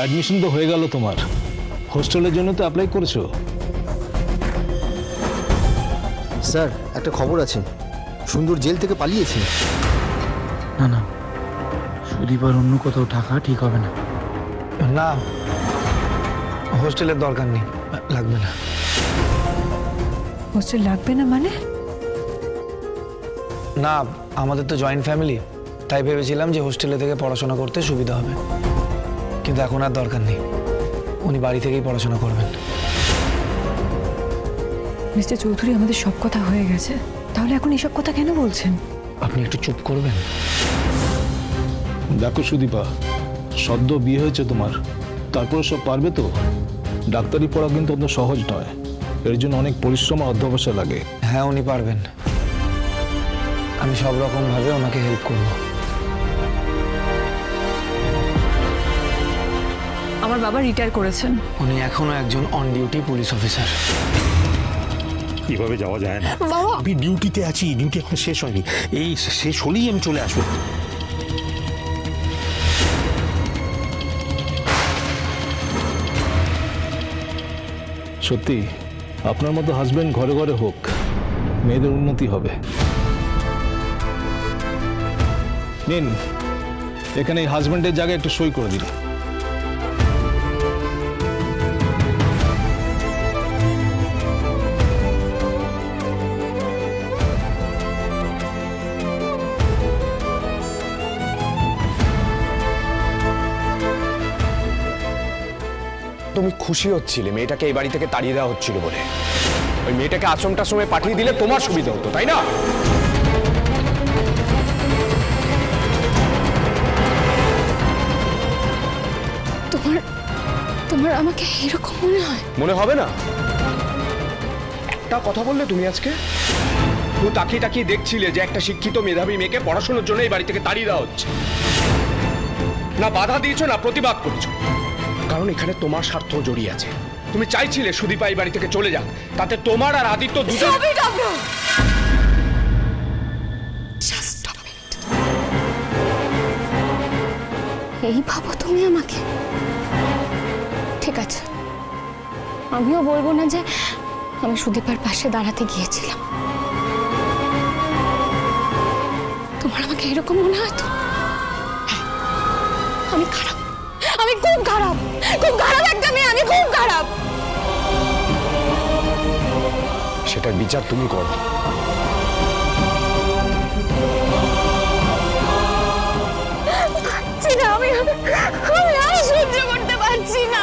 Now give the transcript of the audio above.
Admission তো হয়ে গেল তোমার। হোস্টেলের জন্য তো অ্যাপ্লাই করেছ। স্যার একটা খবর আছে। সুন্দর জেল থেকে পালিয়েছে। না না। সুদীপ আর অন্য কোথাও থাকা ঠিক হবে না। না হোস্টেলের দরকার নেই। লাগবে না। হোস্টেল লাগবে না মানে? না আমাদের তো জয়েন্ট ফ্যামিলি তাই ভেবেছিলাম যে হোস্টেলে থেকে পড়াশোনা করতে সুবিধা হবে। কিন্তু এখন আর দরকার নেই। উনি বাড়ি থেকেই পড়াশোনা করবেন। মিস্টার চৌধুরী আমাদের সব কথা হয়ে গেছে। তাহলে এখন এসব কথা কেন বলছেন? আপনি একটু চুপ করবেন। দেখো সুদীপা সদ্য বিয়ে হয়েছে তোমার। তারপরে সব পারবে তো? ডাক্তারি পড়া কিন্তু অত সহজ নয়। এর জন্য অনেক পরিশ্রম আর অধ্যবসায় লাগে। হ্যাঁ উনি পারবেন। আমি সব রকমভাবে ওনাকে হেল্প করব। আমার বাবা রিটায়ার করেছেন। উনি এখনও একজন অন ডিউটি পুলিশ অফিসার এভাবে যাওয়া যায় না? আমি ডিউটিতে আছি ডিউটি এখন শেষ হয়নি। এই শেষ হলেই আমি চলে আসব। সত্যি আপনার মতো হাজবেন্ড ঘরে ঘরে হোক মেয়েদের উন্নতি হবে। নিন এখানে এই হাজবেন্ডের জায়গায় একটু সই করে দিন। তুমি খুশি হচ্ছিলে মেয়েটাকে এই বাড়ি থেকে তাড়িয়ে দেওয়া হচ্ছিল বলে। ওই মেয়েটাকে আশ্রমটার সময় পাঠিয়ে দিলে তোমার সুবিধা হতো তাই না? তোমার তোমার আমাকে এরকম মনে হয়? মনে হবে না? একটা কথা বললে তুমি আজকে? তুমি তাকিয়ে তাকিয়ে দেখছিলে যে একটা শিক্ষিত মেধাবী মেয়েকে পড়াশোনার জন্য এই বাড়ি থেকে তাড়িয়ে দেওয়া হচ্ছে। না বাধা দিয়েছ না প্রতিবাদ করেছ। কারণ এখানে তোমার স্বার্থ জড়িয়ে আছে। তুমি চাইছিলে সুদীপা এই বাড়ি থেকে চলে যাক তাতে তোমার আর আদিত্য দুজন. এই ভাবো তুমি আমাকে। ঠিক আছে। আমিও বলব না যে আমি সুদীপার পাশে দাঁড়াতে গিয়েছিলাম। তোমার আমাকে এরকম মনে হয় তো? হ্যাঁ, আমি খারাপ আমি খুব খারাপ। খুব খারাপ একটা মেয়ে আমি খুব খারাপ। সেটার বিচার তুমি করো। আমি আমি আর সহ্য করতে পারছি না।